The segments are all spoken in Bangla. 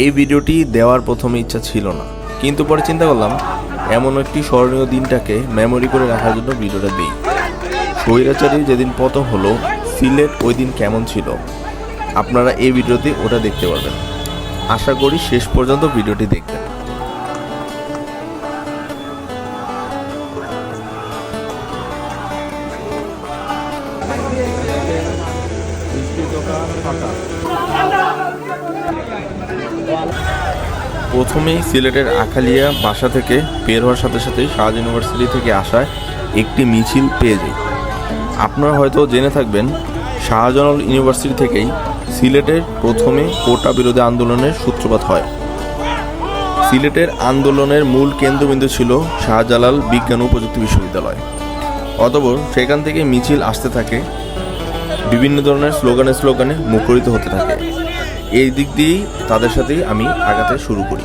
এই ভিডিওটি দেওয়ার প্রথমে ইচ্ছা ছিল না। কিন্তু পরে চিন্তা করলাম, এমন একটি স্মরণীয় দিনটাকে মেমোরি করে রাখার জন্য ভিডিওটা দিই। স্বৈরাচারী যেদিন পতন হলো, সিলেট ওই দিন কেমন ছিল? আপনারা এই ভিডিওতে ওটা দেখতে পারবেন। আশা করি শেষ পর্যন্ত ভিডিওটি দেখবেন। প্রথমেই সিলেটের আখালিয়া বাসা থেকে বের হওয়ার সাথে সাথেই শাহজ ইউনিভার্সিটি থেকে আসায় একটি মিছিল পেয়ে যাই আপনারা হয়তো জেনে থাকবেন, শাহজালাল ইউনিভার্সিটি থেকেই সিলেটের প্রথমে কোটা বিরোধী আন্দোলনের সূত্রপাত হয়। সিলেটের আন্দোলনের মূল কেন্দ্রবিন্দু ছিল শাহজালাল বিজ্ঞান ও প্রযুক্তি বিশ্ববিদ্যালয়। অতপর সেখান থেকে মিছিল আসতে থাকে, বিভিন্ন ধরনের স্লোগানে স্লোগানে মুখরিত হতে থাকে। এই দিক দিয়েই তাদের সাথেই আমি আগাতে শুরু করি।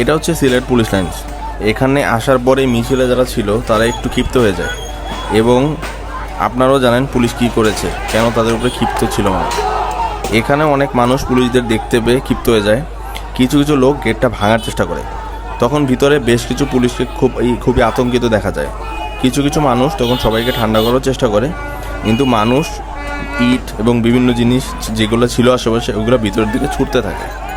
এটা হচ্ছে সিলেট পুলিশ লাইন্স। এখানে আসার পরে মিছিলে যারা ছিল, তারা একটু ক্ষিপ্ত হয়ে যায়। এবং আপনারাও জানেন পুলিশ কি করেছে, কেন তাদের উপরে ক্ষিপ্ত ছিল মানুষ। এখানে অনেক মানুষ পুলিশদের দেখতে পেয়ে ক্ষিপ্ত হয়ে যায়। কিছু কিছু লোক গেটটা ভাঙার চেষ্টা করে। তখন ভিতরে বেশ কিছু পুলিশকে খুব খুবই আতঙ্কিত দেখা যায়। কিছু কিছু মানুষ তখন সবাইকে ঠান্ডা করার চেষ্টা করে। কিন্তু মানুষ, ইট এবং বিভিন্ন জিনিস যেগুলো ছিল আশেপাশে, ওগুলো ভিতরের দিকে ছুটতে থাকে।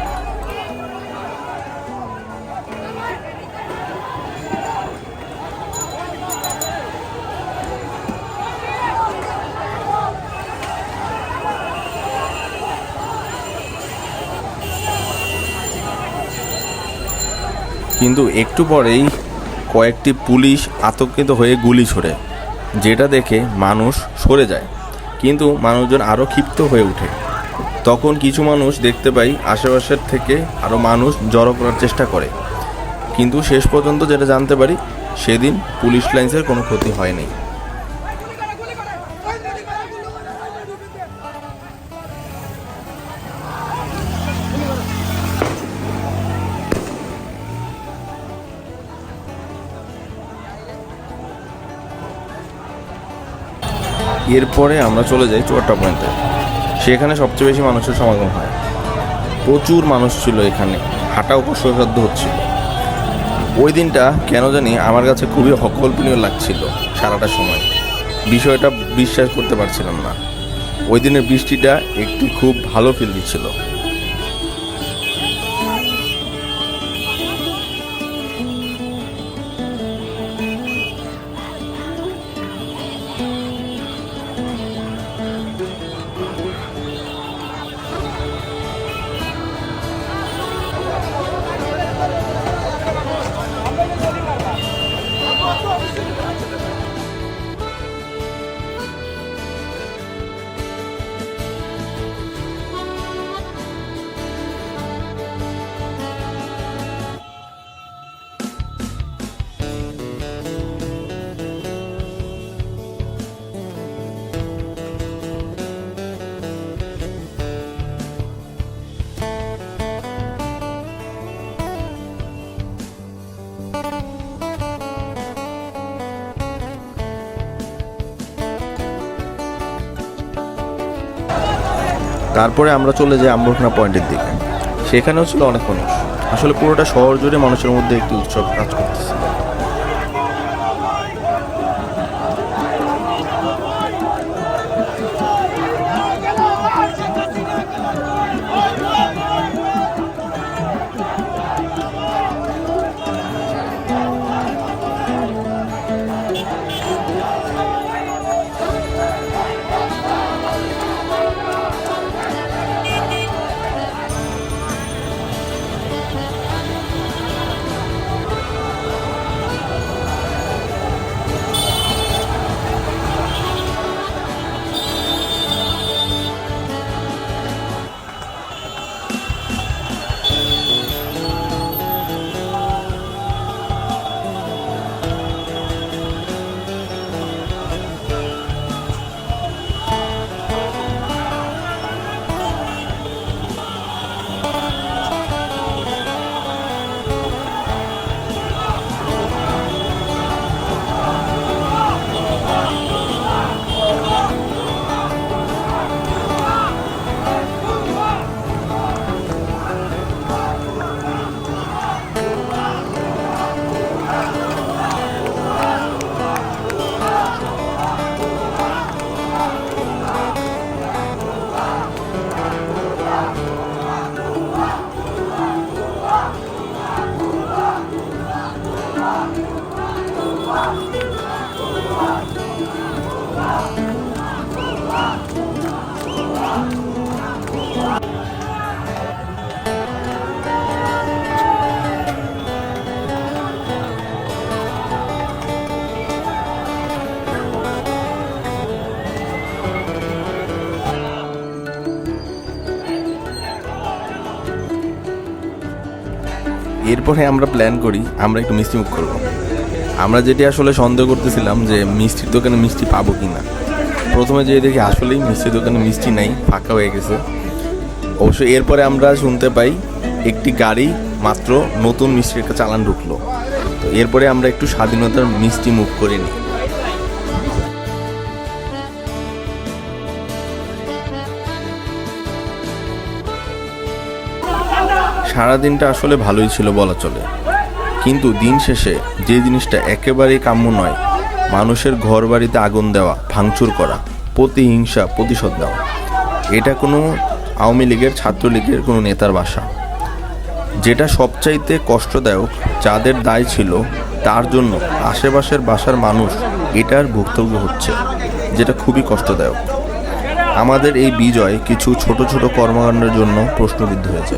কিন্তু একটু পরেই কয়েকটি পুলিশ আতঙ্কিত হয়ে গুলি ছোড়ে, যেটা দেখে মানুষ সরে যায়। কিন্তু মানুষজন আরও ক্ষিপ্ত হয়ে ওঠে। তখন কিছু মানুষ দেখতে পাই আশেপাশের থেকে আরও মানুষ জড়ো করার চেষ্টা করে। কিন্তু শেষ পর্যন্ত যেটা জানতে পারি, সেদিন পুলিশ লাইন্সের কোনো ক্ষতি হয়নি। এরপরে আমরা চলে যাই চুয়াট্টা পয়েন্টে। সেখানে সবচেয়ে বেশি মানুষের সমাগম হয়। প্রচুর মানুষ ছিল এখানে। হাঁটা কষ্টসাধ্য হচ্ছিল। ওই দিনটা কেন জানি আমার কাছে খুবই অকল্পনীয় লাগছিল সারাটা সময়। বিষয়টা বিশ্বাস করতে পারছিলাম না। ওই দিনের বৃষ্টিটা একটি খুব ভালো ফিল দিচ্ছিল। তারপরে আমরা চলে যাই আম্বরখানা পয়েন্টের দিকে। সেখানেও ছিল অনেক মানুষ। আসলে পুরোটা শহর জুড়ে মানুষের মধ্যে একটি উৎসব কাজ করতেছিল এরপরে আমরা প্ল্যান করি, আমরা একটু মিষ্টি মুখ করব আমরা যেটি আসলে সন্দেহ করতেছিলাম যে মিষ্টির দোকানে মিষ্টি পাবো কি না প্রথমে যেয়ে দেখি আসলেই মিষ্টির দোকানে মিষ্টি নাই, ফাঁকা হয়ে গেছে। অবশ্য এরপরে আমরা শুনতে পাই একটি গাড়ি মাত্র নতুন মিষ্টির একটা চালান ঢুকলো। তো এরপরে আমরা একটু স্বাধীনতার মিষ্টি মুখ করে নিই। সারাদিনটা আসলে ভালোই ছিল বলা চলে। কিন্তু দিন শেষে যে জিনিসটা একেবারেই কাম্য নয়, মানুষের ঘর বাড়িতে আগুন দেওয়া, ভাঙচুর করা, প্রতিহিংসা, প্রতিশোধ দেওয়া এটা কোনো আওয়ামী লীগের, ছাত্রলীগের কোনো নেতার বাসা। যেটা সবচাইতে কষ্টদায়ক, যাদের দায় ছিল, তার জন্য আশেপাশের বাসার মানুষ এটার ভুক্তভোগী হচ্ছে, যেটা খুবই কষ্টদায়ক। আমাদের এই বিজয় কিছু ছোট ছোট কর্মকাণ্ডের জন্য প্রশ্নবিদ্ধ হয়েছে